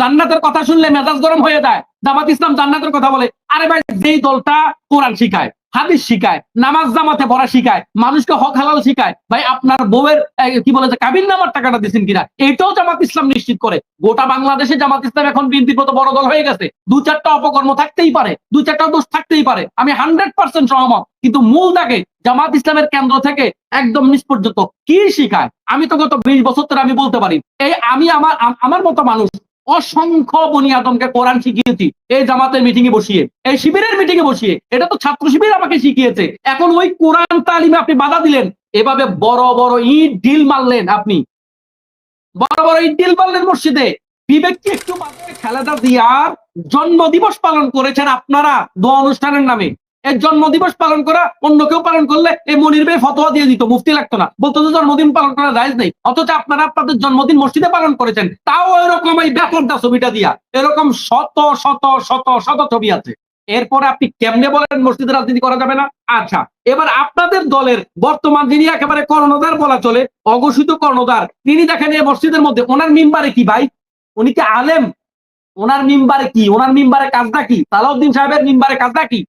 জান্নাতের কথা শুনলে মেজাজ গরম হয়ে যায়। জামাত ইসলাম জান্নাতের কথা বলে, আরে ভাই, যেই দলটা কোরআন শিখায়, হাদিস শিখায়, নামাজ জামাতে পড়া শিখায়, মানুষকে হক হালাল শিখায়, ভাই আপনার বউয়ের কি বলে যে কাবিন নামার টাকাটা দিচ্ছেন কিনা? এটাও জামাত ইসলাম নিশ্চিত করে। গোটা বাংলাদেশে জামাত ইসলাম এখন বিএনপির মতো বড় দল হয়ে গেছে। দু চারটা অপকর্ম থাকতেই পারে, দু চারটা দোষ থাকতেই পারে। আমি হান্ড্রেড পার্সেন্ট সহমত। কিন্তু মূল দাগে জামাত ইসলামের কেন্দ্র থেকে একদম নিচ পর্যন্ত কি শিখায়? আমি তো গত বিশ বছর ধরে আমি বলতে পারি, এই আমি আমার আমার মতো মানুষ অসংখ্য বনি কোরআন শিখিয়েছি। এই জামাতের মিটিং এ বসিয়ে, এই শিবিরের মিটিং এ বসিয়ে। এটা তো ছাত্র শিবির আমাকে শিখিয়েছে। এখন ওই কোরআন তালিমে আপনি বাধা দিলেন। এভাবে বড় বড় ইট ডিল মারলেন আপনি। বড় বড় ইট ডিল মারলেন মসজিদে। বিবেক কি একটু জিয়ার জন্ম দিবস পালন করেছেন আপনারা দোয়া অনুষ্ঠানের নামে। এই জন্ম দিবস পালন করা, অন্য কেউ পালন করলে এই মনির ভাই ফতোয়া দিয়ে দিত, মুফতি লাগতো না। বলতো যে জন্মদিন পালন করা রাইজ নেই। অথচ আপনারা আপনাদের জন্মদিন মসজিদে পালন করেছেন। তাও এরকম এই ব্যাপারটা ছবিটা দিয়া। এরকম শত শত শত শত ছবি আছে। এরপরে আপনি কেমনে বলেন মসজিদে রাজনীতি করা যাবে না? আচ্ছা এবার আপনাদের দলের বর্তমান যিনি একেবারে কর্ণধার বলা চলে, অঘোষিত কর্ণধার, তিনি দেখেন এই মসজিদের মধ্যে ওনার মিম্বারে কি ভাই? উনি কি আলেম? ওনার মিম্বারে কি? ওনার মিম্বারে কাজটা কি? সালাউদ্দিন সাহেবের মিম্বারে কাজটা কি?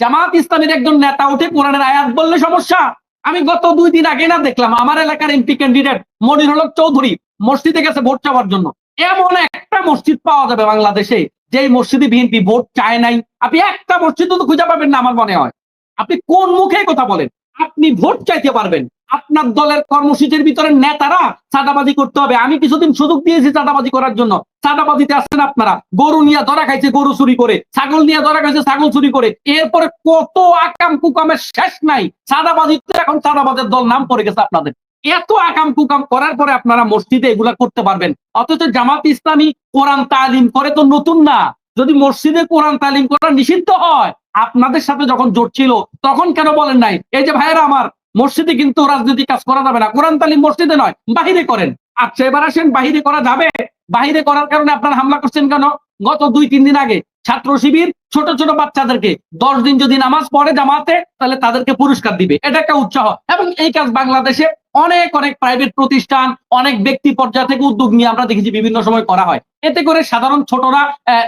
জামাত ইসলামের একজন নেতা উঠে কোরআনের আয়াত বললে সমস্যা। আমি গত দুই দিন আগে না দেখলাম, আমার এলাকার এমপি ক্যান্ডিডেট মনির হলক চৌধুরী মসজিদে গেছে ভোট চাওয়ার জন্য। এমন একটা মসজিদ পাওয়া যাবে বাংলাদেশে যে মসজিদে বিএনপি ভোট চায় নাই। আপনি একটা মসজিদ তো খুঁজে পাবেন না আমার মনে হয়। আপনি কোন মুখে কথা বলেন? আপনি ভোট চাইতে পারবেন। আপনার দলের কর্মসূচির ভিতরে নেতারা চাঁদাবাজি করতে হবে। আমি কিছুদিন সুযোগ দিয়েছি চাঁদাবাজি করার জন্য। চাঁদাবাজিতে আসছেন আপনারা। গরু নিয়ে ধরা খাইছে, গরু চুরি করে। ছাগল নিয়ে ধরা খাইছে, ছাগল চুরি করে। এরপরে কত আকাম কুকামের শেষ নাই। চাঁদাবাজিতে এখন চাঁদাবাজের দল নাম পড়ে গেছে আপনাদের। এত আকাম কুকাম করার পরে আপনারা মসজিদে এগুলা করতে পারবেন। অথচ জামাত ইসলামী কোরআন তালিম করে তো নতুন না। যদি মসজিদে কোরআন তালিম করা নিষিদ্ধ হয়, আপনাদের সাথে যখন জোট ছিল, তখন কেন বলেন নাই? এই যে ভাইয়েরা আমার মসজিদে কিন্তু রাজনৈতিক কাজ করা যাবে না। কোরআন তালিম মসজিদে নয়, বাহিরে করেন। আচ্ছা এবার আসেন, বাহিরে করা যাবে? বাহিরে করার কারণে আপনারা হামলা করছেন কেন? গত দুই, তিন দিন আগে ছাত্র শিবির ছোট ছোট বাচ্চাদেরকে দশ দিন যদি নামাজ পড়ে জামাতে, তাহলে তাদেরকে পুরস্কার দিবে। এটা একটা উৎসাহ। এবং এই কাজ বাংলাদেশে অনেক অনেক প্রাইভেট প্রতিষ্ঠান, অনেক ব্যক্তি পর্যায় থেকে উদ্যোগ নিয়ে আমরা দেখেছি বিভিন্ন সময় করা হয়। এতে করে সাধারণ ছোটরা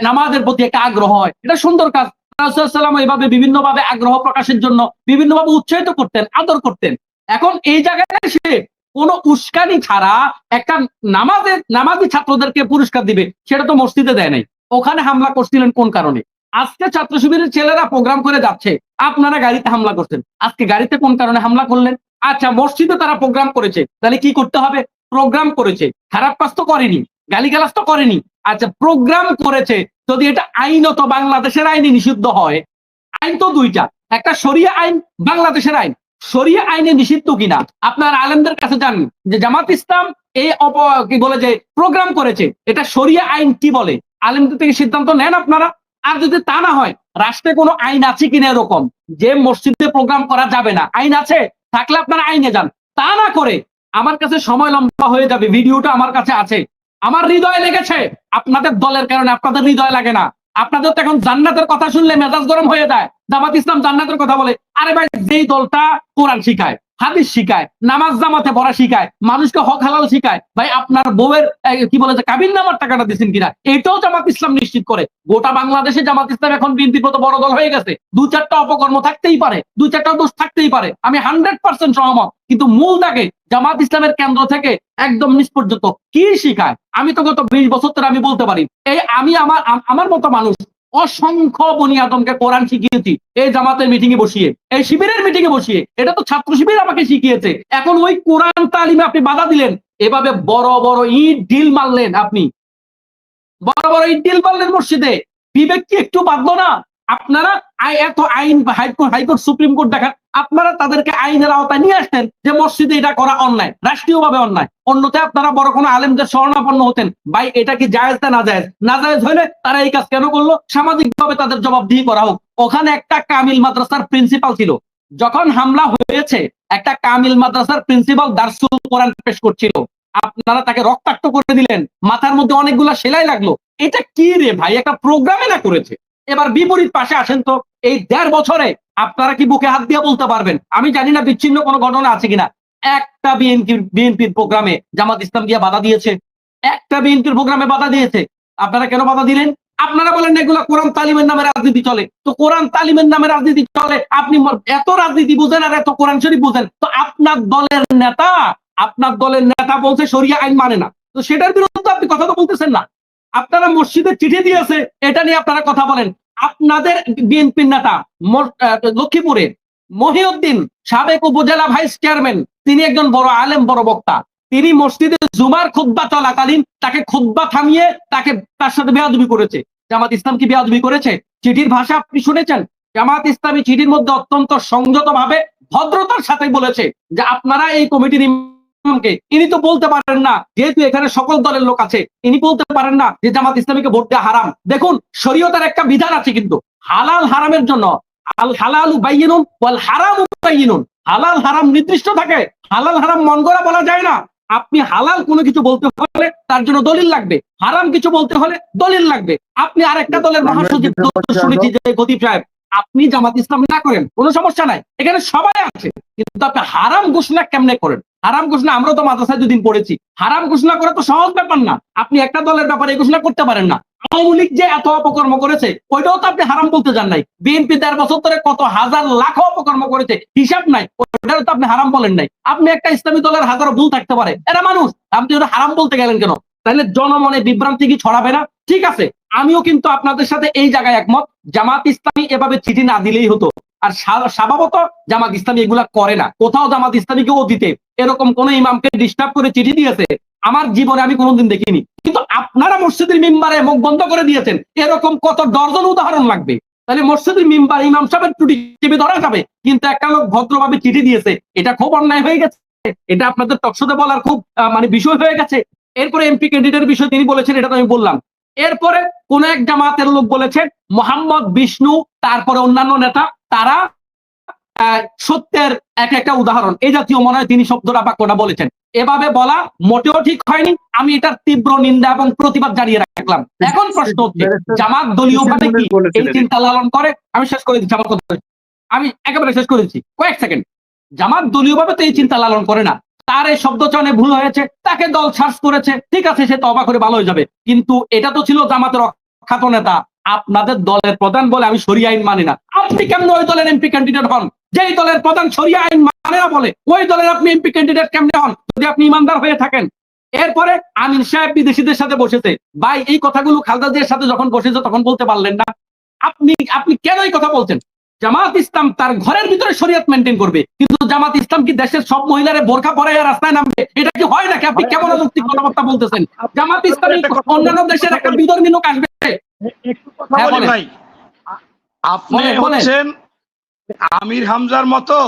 নামাজের প্রতি একটা আগ্রহ হয়। এটা সুন্দর কাজ। রাসূলুল্লাহ এইভাবে বিভিন্ন ভাবে আগ্রহ প্রকাশের জন্য বিভিন্ন ভাবে উৎসাহিত করতেন, আদর করতেন। এখন এই জায়গায় এসে কোন উস্কানি ছাড়া একটা নামাজের নামাজি ছাত্রদেরকে পুরস্কার দিবে, সেটা তো মসজিদে দেয় নাই। ওখানে হামলা করছিলেন কোন কারণে? আজকে ছাত্র শিবিরের ছেলেরা প্রোগ্রাম করে যাচ্ছে, আপনারা গাড়িতে হামলা করছেন। আজকে গাড়িতে কোন কারণে হামলা করলেন? আচ্ছা মসজিদে তারা প্রোগ্রাম করেছে, তাহলে কি করতে হবে? প্রোগ্রাম করেছে, খারাপ কাজ তো করেনি, গালিগালাজ তো করেনি। আচ্ছা প্রোগ্রাম করেছে, যদি এটা আইনত বাংলাদেশের আইনে নিষিদ্ধ হয়, আইন তো দুইটা, একটা সরিয়া আইন, বাংলাদেশের আইন। সরিয়া আইনে নিষিদ্ধ কিনা? আপনার আলেমদের কাছে জানেন যে জামাত ইসলাম এই অপ, কি বলে যে প্রোগ্রাম করেছে, এটা সরিয়া আইন কি বলে? আলেমদের থেকে সিদ্ধান্ত নেন আপনারা। আর যদি তা না হয়, রাষ্ট্রে কোনো আইন আছে কিনা এরকম? যে মসজিদে প্রোগ্রাম করা যাবে না। আইন আছে, থাকলে আপনারা আইনে যান। তা না করে আমার কাছে সময় লম্বা হয়ে যাবে, ভিডিওটা আমার কাছে আছে। আমার হৃদয় লেগেছে। আপনাদের দলের কারণে আপনাদের হৃদয় লাগে না। আপনাদের তো এখন জান্নাতের কথা শুনলে মেজাজ গরম হয়ে যায়। জামাত ইসলাম জান্নাতের কথা বলে। আরে ভাই, যেই দলটা কোরআন শিখায়। হাদিস শিখায়, নামাজ জামাতে পড়া শিখায়, মানুষকে হক হালাল শিখায়। ভাই, আপনার বউয়ের কি বলে যে কাবিন নামার টাকাটা দিচ্ছেন কিনা? এটাও জামাত ইসলাম নিশ্চিত করে। গোটা বাংলাদেশে জামাত ইসলাম এখন বিএনপির মতো বড় দল হয়ে গেছে। দু চারটা অপকর্ম থাকতেই পারে দু চারটা দোষ থাকতেই পারে। আমি হান্ড্রেড পার্সেন্ট সহমত। কিন্তু মূল দাগে জামাত ইসলামের কেন্দ্র থেকে একদম নিচ পর্যন্ত কি শিখায়? আমি তো গত বিশ বছর ধরে আমি বলতে পারি, এই আমি আমার আমার মতো মানুষ অসংখ্য বনি আদমকে কোরআন শিখিয়েছি, এই জামাতের মিটিং এ বসিয়ে, এই শিবিরের মিটিং এ বসিয়ে। এটা তো ছাত্র শিবির আমাকে শিখিয়েছে। এখন ওই কোরআন তালিমে আপনি বাধা দিলেন, এভাবে বড় বড় ইট ডিল মারলেন আপনি। বড় বড় ইট ডিল মারলেন মসজিদে। বিবেক কি একটু বাঁধলো না? আপনারা এত আইন হাইকোর্ট হাইকোর্ট সুপ্রিম কোর্ট দেখান আপনারা তাদেরকে আইনের আওতায় নিয়ে আসতেন যে মসজিদে এটা করা অন্যায়, রাষ্ট্রীয়ভাবে অন্যায়। অন্যতে আপনারা বড় কোনো আলেমদের শরণাপন্ন হতেন। ভাই, এটা কি জায়েজ না জায়েজ না জায়েজ হলে তারা এই কাজ কেন করল? সামাজিক ভাবে তাদের জবাবদিহি করা হোক। ওখানে একটা কামিল মাদ্রাসার প্রিন্সিপাল ছিল। যখন হামলা হয়েছে, একটা কামিল মাদ্রাসার প্রিন্সিপাল দার্সুল কোরআন পেশ করছিল। আপনারা তাকে রক্তাক্ত করে দিলেন। মাথার মধ্যে অনেকগুলা সেলাই লাগল। এটা কি রে ভাই? একটা প্রোগ্রামে না করেছে। এবার বিপরীত পাশে আসেন তো। এই দেড় বছরে আপনারা কি বুকে হাত দিয়ে বলতে পারবেন? আমি জানি না বিচ্ছিন্ন কোনো ঘটনা আছে কিনা। একটা বিএনপি, বিএনপির প্রোগ্রামে জামাত ইসলাম দিয়ে বাধা দিয়েছে। একটা বিএনপির প্রোগ্রামে বাধা দিয়েছে। আপনারা কেন বাধা দিলেন? আপনারা বলেন এগুলো কোরআন তালিমের নামে রাজনীতি চলে। তো কোরআন তালিমের নামে রাজনীতি চলে। আপনি এত রাজনীতি বুঝেন আর এত কোরআন শরীফ বুঝেন। তো আপনার দলের নেতা, আপনার দলের নেতা বলছে সরিয়া আইন মানে না। তো সেটার বিরুদ্ধে আপনি কথা তো বলতেছেন না। আপনারা মসজিদে চিঠি দিয়েছে, এটা নিয়ে আপনারা কথা বলেন। আপনাদের বিএনপির নেতা মোর- আহ, লক্ষ্মীপুরে মহিউদ্দিন সাবেক উপজেলা ভাইস চেয়ারম্যান তিনি একজন বড় আলেম বড় বক্তা। তিনি মসজিদে জুমার খুদ্া চলাকালীন তাকে খুদ্া থামিয়ে তাকে তার সাথে বেয়াদবি করেছে। জামাত ইসলাম কি বেয়াদবি করেছে? চিঠির ভাষা আপনি শুনেছেন? জামাত ইসলামী চিঠির মধ্যে অত্যন্ত সংযত ভাবে ভদ্রতার সাথে বলেছে যে আপনারা এই কমিটির ইমামকে ইনি তো বলতে পারেন না যেহেতু এখানে সকল দলের লোক আছে ইনি বলতে পারেন না যে জামাত ইসলামীকে ভোট দেওয়া হারাম। দেখুন শরীয়তের একটা বিধান আছে কিন্তু হালাল হারামের জন্য আল হালাল বাইনুন ওয়াল হারাম বাইনুন হালাল হারাম নির্দিষ্ট থাকে হালাল হারাম মন করা বলা যায় না। আপনি হালাল কোনো কিছু বলতে হলে তার জন্য দলিল লাগবে। হারাম কিছু বলতে হলে দলিল লাগবে। আপনি আরেকটা দলের মহাসচিব শুনেছি যে গদীপ সাহেব আপনি জামাত ইসলাম না করেন, কোনো সমস্যা নাই। এখানে সবাই আছে, কিন্তু আপনি হারাম ঘোষণা কেমনে করেন? হারাম ঘোষণা আমরা তো মাদ্রাসায় দুদিন পড়েছি। হারাম ঘোষণা করা তো সহজ ব্যাপার না। আপনি একটা দলের ব্যাপারে ঘোষণা করতে পারেন না। আওয়ামী লীগ যে এত অপকর্ম করেছে, ওইটাও তো আপনি হারাম বলতে যান নাই। বিএনপি দেড় বছর ধরে কত হাজার লাখ অপকর্ম করেছে, হিসাব নাই তো আপনি হারাম বলেন নাই। আপনি একটা ইসলামী দলের হাজারো ভুল থাকতে পারে। এরা মানুষ, আপনি ওটা হারাম বলতে গেলেন কেন? তাহলে জনমনে বিভ্রান্তি কি ছড়াবে না? ঠিক আছে, আমিও কিন্তু আপনাদের সাথে এই জায়গায় একমত। জামাত ইসলামী এভাবে চিঠি না দিলেই হতো। আর স্বা- স্বভাবত জামাত ইসলামী এগুলা করে না। কোথাও জামাত ইসলামীকে অতীতে এরকম কোন ইমামকে ডিস্টার্ব করে চিঠি দিয়েছে, আমার জীবনে আমি কোনোদিন দেখিনি। কিন্তু আপনারা মসজিদের মিম্বারে মুখ বন্ধ করে দিয়েছেন, এরকম কত ডর্জন উদাহরণ লাগবে। তাহলে মসজিদের মিম্বার ইমাম সাহেবের টুটি চেপে ধরা যাবে, কিন্তু একটা লোক ভদ্রভাবে চিঠি দিয়েছে, এটা খুব অন্যায় হয়ে গেছে। এটা আপনাদের টকশোতে বলার খুব মানে বিষয় হয়ে গেছে। এরপরে এমপি ক্যান্ডিডেটের বিষয়ে তিনি বলেছেন, এটা তো আমি বললাম। এরপরে কোন এক জামাতের লোক বলেছেন মোহাম্মদ বিষ্ণু তারপরে অন্যান্য নেতা তারা সত্যের এক একটা উদাহরণ। এই জাতীয় মনে হয় তিনি শব্দটা বাক্যটা বলেছেন। এভাবে বলা মোটেও ঠিক হয়নি। আমি এটার তীব্র নিন্দা এবং প্রতিবাদ জানিয়ে রাখলাম। এখন প্রশ্ন হচ্ছে জামাত দলীয় ভাবে কি এই চিন্তা লালন করে? আমি শেষ করে দিচ্ছি আমার কথা আমি একেবারে শেষ করে দিচ্ছি। কয়েক সেকেন্ড। জামাত দলীয় ভাবে তো এই চিন্তা লালন করে না। তার এই শব্দ চয়নে ভুল হয়েছে, তাকে দল সার্চ করেছে, ঠিক আছে, সে তবা করে ভালো হয়ে যাবে। কিন্তু এটা তো ছিল জামাতের অখ্যাত নেতা। আপনাদের দলের প্রধান বলে আমি সরিয়া আইন মানি না। আপনি কেমন ওই দলের এমপি ক্যান্ডিডেট হন? যেই দলের প্রধান সরিয়া আইন মানে না বলে, ওই দলের আপনি এমপি ক্যান্ডিডেট কেমনে হন? যদি আপনি ইমানদার হয়ে থাকেন। এরপরে আমিন সাহেব বিদেশিদের সাথে বসেছে। ভাই, এই কথাগুলো খালদা সাথে যখন বসেছে তখন বলতে পারলেন না। আপনি আপনি কেন এই কথা বলছেন? জামাত ইসলাম তার ঘরের ভিতরে শরীয়ত মেনটেন করবে। কিন্তু জামাত ইসলাম কি দেশের সব মহিলারে বোরখা পরে রাস্তায় নামবে? এটা কি হয় নাকি? আপনি কেমন যুক্তি কথাবার্তা বলতেছেন? জামাত ইসলামী অন্যান্য দেশের একটা বিধর্মী লোক আসবে। একটু কথা হ্যাঁ, আপনি। হচ্ছেন আমির হামজার মতো।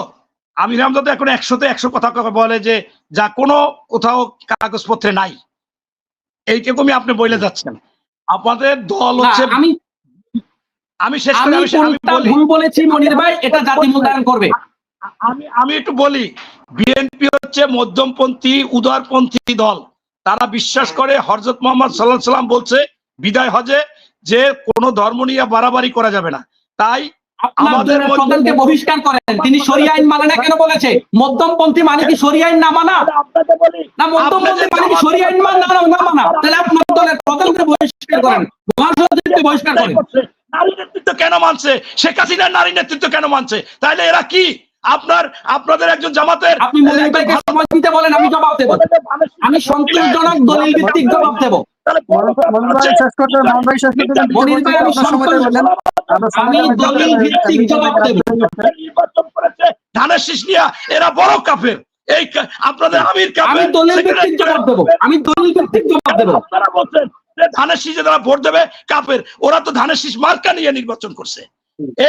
আমির হামজা তো এখন একশোতে একশো কথা কথা বলে যে যা কোনো কোথাও কাগজপত্রে নাই। এইরকমই আপনি বলে যাচ্ছেন। আপনাদের দল হচ্ছে আমি আমি শেষ করে আমি কোনটা ভুল বলেছি মনির ভাই এটা জাতি মূল্যায়ন করবে। আমি আমি একটু বলি বিএনপি হচ্ছে মধ্যমপন্থী উদারপন্থী দল। তারা বিশ্বাস করে হরজত মোহাম্মদ সাল্লাহ সাল্লাম বলছে বিদায় হজে যে কোনো ধর্ম নিয়ে বাড়াবাড়ি করা যাবে না। তাই আমাদের প্রধানকে বহিষ্কার করেন। তিনি সরিয়া আইন মানে না কেন বলেছে? মধ্যমপন্থী মানে কি সরিয়া আইন না মানা? না মধ্যমপন্থী মানে কি সরিয়া আইন মানে না না মানা? তাহলে আপনার দলের প্রধানকে বহিষ্কার করেন। মহাসচিবকে বহিষ্কার করেন। নারী নেতৃত্ব কেন মানছে? শেখ হাসিনার নারী নেতৃত্ব কেন মানছে? তাইলে এরা কি? আপনার আপনাদের একজন জামাতের আপনি মনির ভাইকে সময় দিতে বলেন আমি জবাব দেব। আমি সন্তোষজনক দলিল ভিত্তিক জবাব দেব। আমি দলিল ভিত্তিক জবাব দেব। ধানের শীষ নিয়া এরা বড় কাফের। এই আপনাদের আমির আমি কাফের দলিল ভিত্তিক জবাব দেব। আমি দলিল ভিত্তিক জবাব দেব। আপনারা বলছেন ধানের শীষে যারা ভোট দেবে কাফের ওরা তো ধানের শীষ মার্কা নিয়ে নির্বাচন করছে।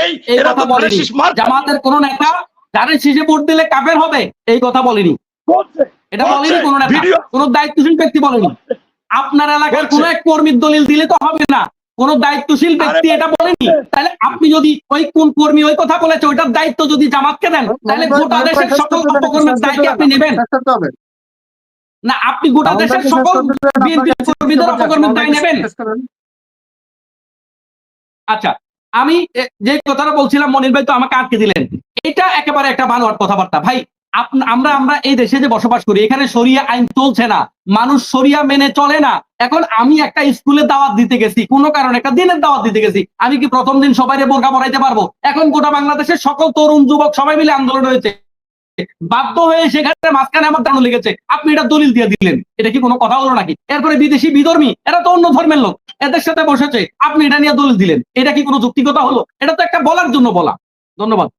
এই এরা তো ধানের শীষ মার্কা জামাতের কোন নেতা যাদের শীষে ভোট দিলে কাফের হবে? এই কথা বলেনি। এটা বলেনি কোন নেতা। কোন দায়িত্বশীল ব্যক্তি বলেনি। আপনার এলাকার কোন এক কর্মীর দলিল দিলে তো হবে না। কোন দায়িত্বশীল ব্যক্তি এটা বলেনি। তাহলে আপনি যদি ওই কোন কর্মী ওই কথা বলেছে ওইটার দায়িত্ব যদি জামাতকে দেন তাহলে গোটা দেশের সকল অপকর্মের দায়িত্ব আপনি নেবেন। না আপনি গোটা দেশের সকল বিএনপি কর্মীদের অপকর্মের দায় নেবেন? আচ্ছা আমি যে কথাটা বলছিলাম মনির ভাই তো আমাকে আটকে দিলেন। এটা একেবারে একটা বানোয়ার কথাবার্তা। ভাই আমরা আমরা এই দেশে যে বসবাস করি এখানে শরিয়া আইন চলছে না। মানুষ শরিয়া মেনে চলে না। এখন আমি একটা স্কুলে দাওয়াত দিতে গেছি। কোনো কারণে একটা দিনের দাওয়াত দিতে গেছি। আমি কি প্রথম দিন সবাই বোরকা পরাইতে পারব? এখন গোটা বাংলাদেশের সকল তরুণ যুবক সবাই মিলে আন্দোলন হয়েছে। বাধ্য হয়ে সেখানে মাঝখানে আমার দাঁড়ানো লেগেছে। আপনি এটা দলিল দিয়ে দিলেন। এটা কি কোনো কথা হলো নাকি? এরপরে বিদেশি বিধর্মী, এরা তো অন্য ধর্মের লোক, এদের সাথে বসেছে। আপনি এটা নিয়ে দলিল দিলেন। এটা কি কোনো যুক্তিকতা হলো? এটা তো একটা বলার জন্য বলা। ধন্যবাদ।